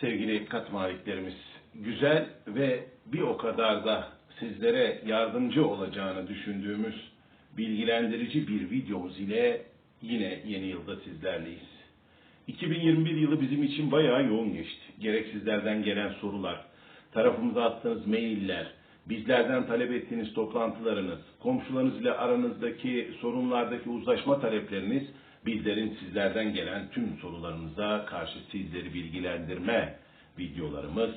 sevgili kat maliklerimiz. Güzel ve bir o kadar da sizlere yardımcı olacağını düşündüğümüz bilgilendirici bir videomuz ile yine yeni yılda sizlerleyiz. 2021 yılı bizim için bayağı yoğun geçti. Gerek sizlerden gelen sorular, tarafımıza attığınız mailler, bizlerden talep ettiğiniz toplantılarınız, komşularınız ile aranızdaki sorunlardaki uzlaşma talepleriniz, bizlerin sizlerden gelen tüm sorularınıza karşı sizleri bilgilendirme videolarımız,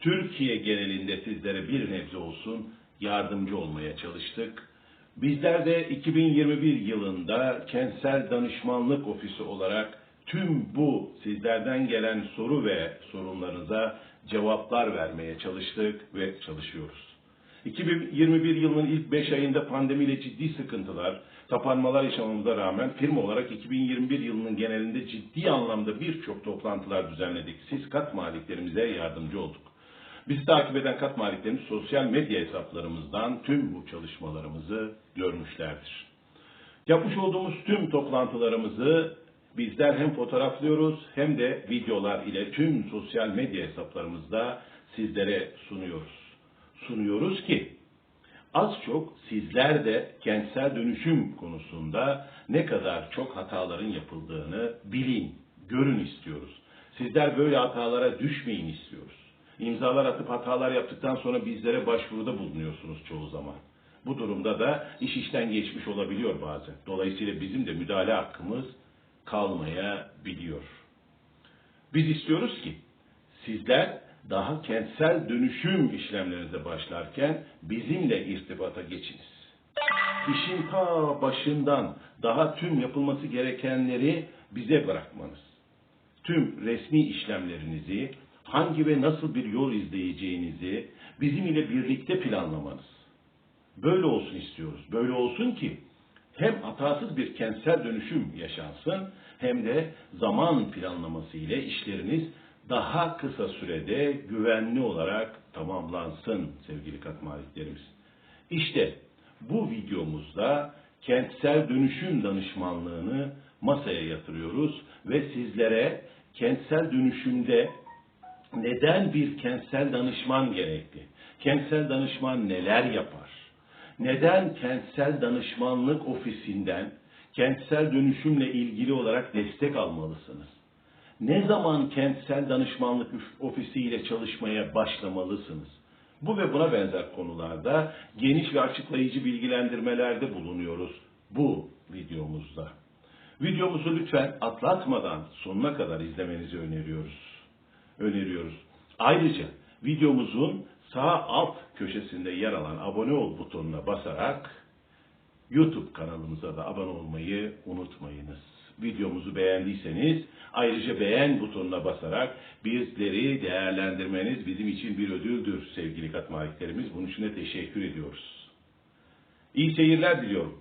Türkiye genelinde sizlere bir nebze olsun yardımcı olmaya çalıştık. Bizler de 2021 yılında kentsel danışmanlık ofisi olarak tüm bu sizlerden gelen soru ve sorunlarınıza cevaplar vermeye çalıştık ve çalışıyoruz. 2021 yılının ilk 5 ayında pandemiyle ciddi sıkıntılar, kapanmalar yaşamamıza rağmen firma olarak 2021 yılının genelinde ciddi anlamda birçok toplantılar düzenledik. Siz kat maliklerimize yardımcı olduk. Bizi takip eden kat maliklerimiz sosyal medya hesaplarımızdan tüm bu çalışmalarımızı görmüşlerdir. Yapmış olduğumuz tüm toplantılarımızı bizler hem fotoğraflıyoruz hem de videolar ile tüm sosyal medya hesaplarımızda sizlere sunuyoruz. Sunuyoruz ki az çok sizler de kentsel dönüşüm konusunda ne kadar çok hataların yapıldığını bilin, görün istiyoruz. Sizler böyle hatalara düşmeyin istiyoruz. İmzalar atıp hatalar yaptıktan sonra bizlere başvuruda bulunuyorsunuz çoğu zaman. Bu durumda da iş işten geçmiş olabiliyor bazen. Dolayısıyla bizim de müdahale hakkımız kalmayabiliyor. Biz istiyoruz ki sizler daha kentsel dönüşüm işlemlerinize başlarken bizimle irtibata geçiniz. İşin ta başından daha tüm yapılması gerekenleri bize bırakmanız. Tüm resmi işlemlerinizi, hangi ve nasıl bir yol izleyeceğinizi bizim ile birlikte planlamanız. Böyle olsun istiyoruz. Böyle olsun ki hem hatasız bir kentsel dönüşüm yaşansın hem de zaman planlaması ile işleriniz daha kısa sürede güvenli olarak tamamlansın sevgili kat maliklerimiz. İşte bu videomuzda kentsel dönüşüm danışmanlığını masaya yatırıyoruz ve sizlere kentsel dönüşümde neden bir kentsel danışman gerekli? Kentsel danışman neler yapar? Neden kentsel danışmanlık ofisinden kentsel dönüşümle ilgili olarak destek almalısınız? Ne zaman kentsel danışmanlık ofisiyle çalışmaya başlamalısınız? Bu ve buna benzer konularda geniş ve açıklayıcı bilgilendirmelerde bulunuyoruz bu videomuzda. Videomuzu lütfen atlatmadan sonuna kadar izlemenizi öneriyoruz. Öneriyoruz. Ayrıca videomuzun sağ alt köşesinde yer alan abone ol butonuna basarak YouTube kanalımıza da abone olmayı unutmayınız. Videomuzu beğendiyseniz ayrıca beğen butonuna basarak bizleri değerlendirmeniz bizim için bir ödüldür sevgili katmaliklerimiz. Bunun için de teşekkür ediyoruz. İyi seyirler diliyorum.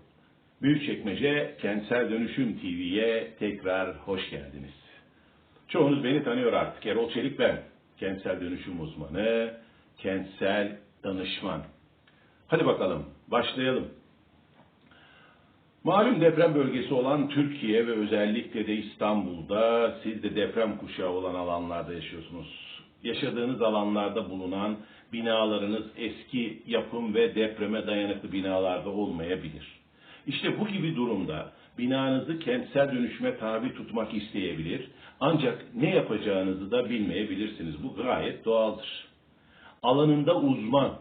Büyükçekmece Kentsel Dönüşüm TV'ye tekrar hoş geldiniz. Çoğunuz beni tanıyor artık. Erol Çelik ben. Kentsel dönüşüm uzmanı, kentsel danışman. Hadi bakalım başlayalım. Malum deprem bölgesi olan Türkiye ve özellikle de İstanbul'da siz de deprem kuşağı olan alanlarda yaşıyorsunuz. Yaşadığınız alanlarda bulunan binalarınız eski yapım ve depreme dayanıklı binalarda olmayabilir. İşte bu gibi durumda binanızı kentsel dönüşüme tabi tutmak isteyebilir ancak ne yapacağınızı da bilmeyebilirsiniz. Bu gayet doğaldır. Alanında uzman,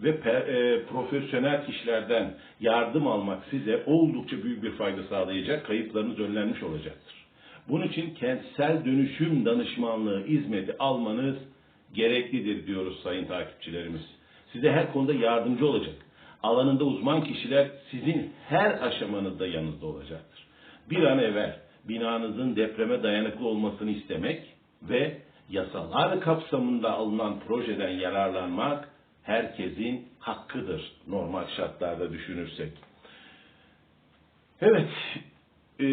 ve e, profesyonel kişilerden yardım almak size oldukça büyük bir fayda sağlayacak, kayıplarınız önlenmiş olacaktır. Bunun için kentsel dönüşüm danışmanlığı hizmeti almanız gereklidir diyoruz sayın takipçilerimiz. Size her konuda yardımcı olacak. Alanında uzman kişiler sizin her aşamanızda yanınızda olacaktır. Bir an evvel binanızın depreme dayanıklı olmasını istemek ve yasalar kapsamında alınan projeden yararlanmak herkesin hakkıdır normal şartlarda düşünürsek. Evet, e,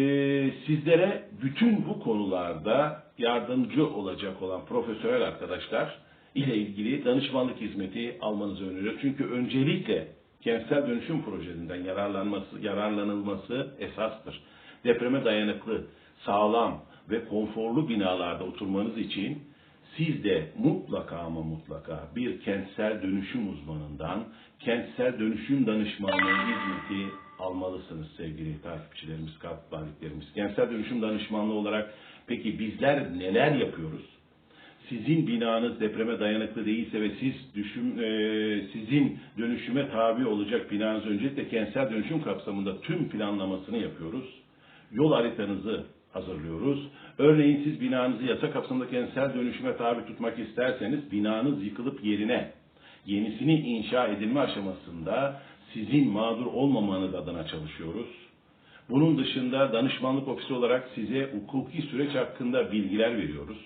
sizlere bütün bu konularda yardımcı olacak olan profesyonel arkadaşlar ile ilgili danışmanlık hizmeti almanızı öneriyor. Çünkü öncelikle kentsel dönüşüm projesinden yararlanması, yararlanılması esastır. Depreme dayanıklı, sağlam ve konforlu binalarda oturmanız için siz de mutlaka ama mutlaka bir kentsel dönüşüm uzmanından kentsel dönüşüm danışmanlığı hizmeti almalısınız sevgili takipçilerimiz, katiplerimiz. Kentsel dönüşüm danışmanlığı olarak peki bizler neler yapıyoruz? Sizin binanız depreme dayanıklı değilse ve siz düşün, e, sizin dönüşüme tabi olacak binanız öncelikle kentsel dönüşüm kapsamında tüm planlamasını yapıyoruz. Yol haritanızı hazırlıyoruz. Örneğin siz binanızı yasa kapsamında kentsel dönüşüme tabi tutmak isterseniz binanız yıkılıp yerine yenisini inşa edilme aşamasında sizin mağdur olmamanız adına çalışıyoruz. Bunun dışında danışmanlık ofisi olarak size hukuki süreç hakkında bilgiler veriyoruz.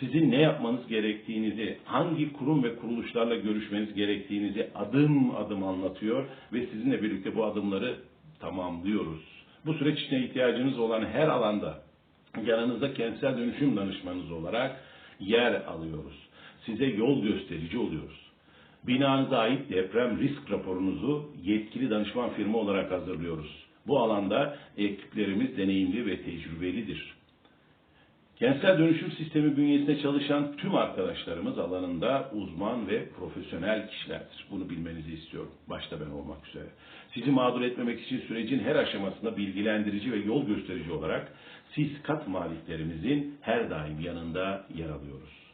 Sizin ne yapmanız gerektiğinizi, hangi kurum ve kuruluşlarla görüşmeniz gerektiğinizi adım adım anlatıyor ve sizinle birlikte bu adımları tamamlıyoruz. Bu süreç içinde ihtiyacınız olan her alanda yanınızda kentsel dönüşüm danışmanınız olarak yer alıyoruz. Size yol gösterici oluyoruz. Binanıza ait deprem risk raporunuzu yetkili danışman firma olarak hazırlıyoruz. Bu alanda ekiplerimiz deneyimli ve tecrübelidir. Kentsel dönüşüm sistemi bünyesinde çalışan tüm arkadaşlarımız alanında uzman ve profesyonel kişilerdir. Bunu bilmenizi istiyorum. Başta ben olmak üzere. Sizi mağdur etmemek için sürecin her aşamasında bilgilendirici ve yol gösterici olarak siz kat maliklerimizin her daim yanında yer alıyoruz.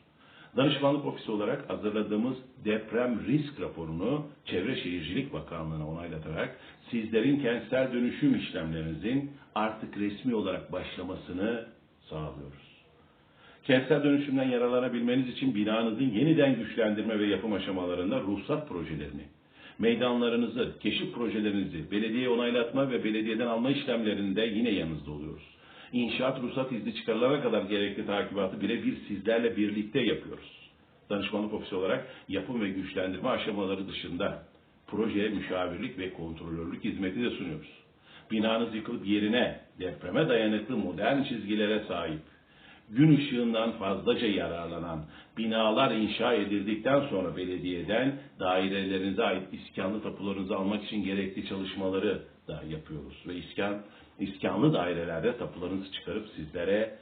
Danışmanlık ofisi olarak hazırladığımız deprem risk raporunu Çevre Şehircilik Bakanlığı'na onaylatarak sizlerin kentsel dönüşüm işlemlerinizin artık resmi olarak başlamasını sağlıyoruz. Kentsel dönüşümden yararlanabilmeniz için binanızın yeniden güçlendirme ve yapım aşamalarında ruhsat projelerini, meydanlarınızı, keşif projelerinizi, belediye onaylatma ve belediyeden alma işlemlerinde yine yanınızda oluyoruz. İnşaat ruhsat izni çıkarılana kadar gerekli takibatı birebir sizlerle birlikte yapıyoruz. Danışmanlık ofisi olarak yapım ve güçlendirme aşamaları dışında projeye müşavirlik ve kontrolörlük hizmeti de sunuyoruz. Binanız yıkılıp yerine depreme dayanıklı modern çizgilere sahip, gün ışığından fazlaca yararlanan binalar inşa edildikten sonra belediyeden dairelerinize ait iskanlı tapularınızı almak için gerekli çalışmaları da yapıyoruz. Ve iskan, iskanlı dairelerde tapularınızı çıkarıp sizlere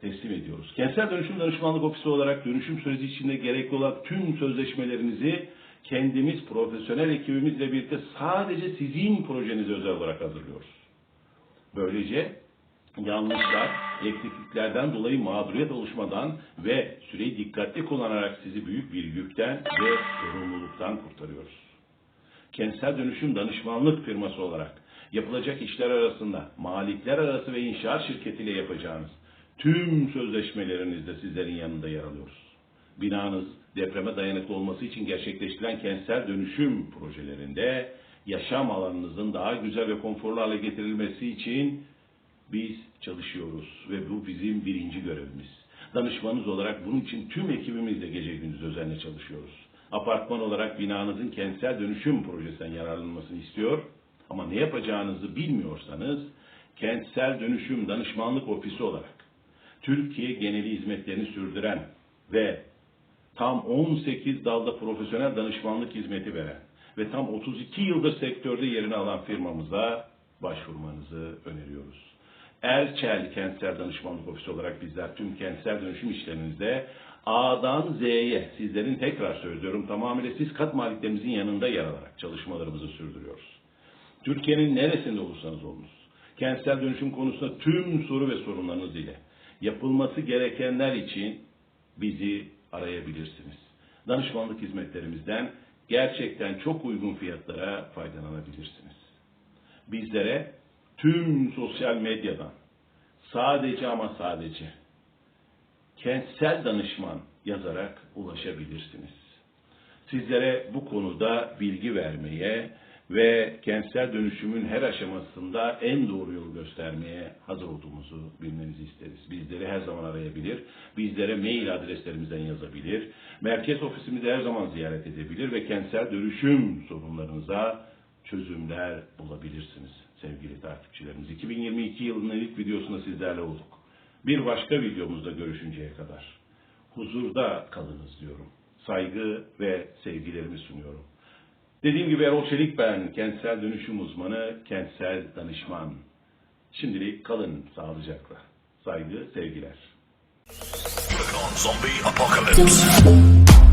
teslim ediyoruz. Kentsel Dönüşüm Danışmanlık Ofisi olarak dönüşüm süreci içinde gerekli olan tüm sözleşmelerinizi kendimiz profesyonel ekibimizle birlikte sadece sizin projenize özel olarak hazırlıyoruz. Böylece yanlışlar, eksikliklerden dolayı mağduriyet oluşmadan ve süreyi dikkatli kullanarak sizi büyük bir yükten ve sorumluluktan kurtarıyoruz. Kentsel dönüşüm danışmanlık firması olarak yapılacak işler arasında malikler arası ve inşaat şirketiyle yapacağınız tüm sözleşmelerinizde sizlerin yanında yer alıyoruz. Binanız depreme dayanıklı olması için gerçekleştirilen kentsel dönüşüm projelerinde yaşam alanınızın daha güzel ve konforlu hale getirilmesi için biz çalışıyoruz ve bu bizim birinci görevimiz. Danışmanınız olarak bunun için tüm ekibimizle gece gündüz özenle çalışıyoruz. Apartman olarak binanızın kentsel dönüşüm projesinden yararlanmasını istiyor ama ne yapacağınızı bilmiyorsanız kentsel dönüşüm danışmanlık ofisi olarak Türkiye geneli hizmetlerini sürdüren ve tam 18 dalda profesyonel danışmanlık hizmeti veren ve tam 32 yıldır sektörde yerini alan firmamıza başvurmanızı öneriyoruz. Erçel Kentsel Danışmanlık Ofisi olarak bizler tüm kentsel dönüşüm işlerinizde A'dan Z'ye sizlerin tekrar söylüyorum tamamıyla siz kat maliklerimizin yanında yer alarak çalışmalarımızı sürdürüyoruz. Türkiye'nin neresinde olursanız olunuz, kentsel dönüşüm konusunda tüm soru ve sorunlarınız ile yapılması gerekenler için bizi arayabilirsiniz. Danışmanlık hizmetlerimizden gerçekten çok uygun fiyatlara faydalanabilirsiniz. Bizlere tüm sosyal medyadan sadece ama sadece kentsel danışman yazarak ulaşabilirsiniz. Sizlere bu konuda bilgi vermeye ve kentsel dönüşümün her aşamasında en doğru yolu göstermeye hazır olduğumuzu bilmenizi isteriz. Bizleri her zaman arayabilir, bizlere mail adreslerimizden yazabilir, merkez ofisimizi her zaman ziyaret edebilir ve kentsel dönüşüm sorunlarınıza çözümler bulabilirsiniz sevgili takipçilerimiz. 2022 yılının ilk videosunda sizlerle olduk. Bir başka videomuzda görüşünceye kadar huzurda kalınız diyorum. Saygı ve sevgilerimi sunuyorum. Dediğim gibi Erol Çelik ben, kentsel dönüşüm uzmanı, kentsel danışman. Şimdilik kalın sağlıcakla. Saygı, sevgiler. Zombie Apocalypse.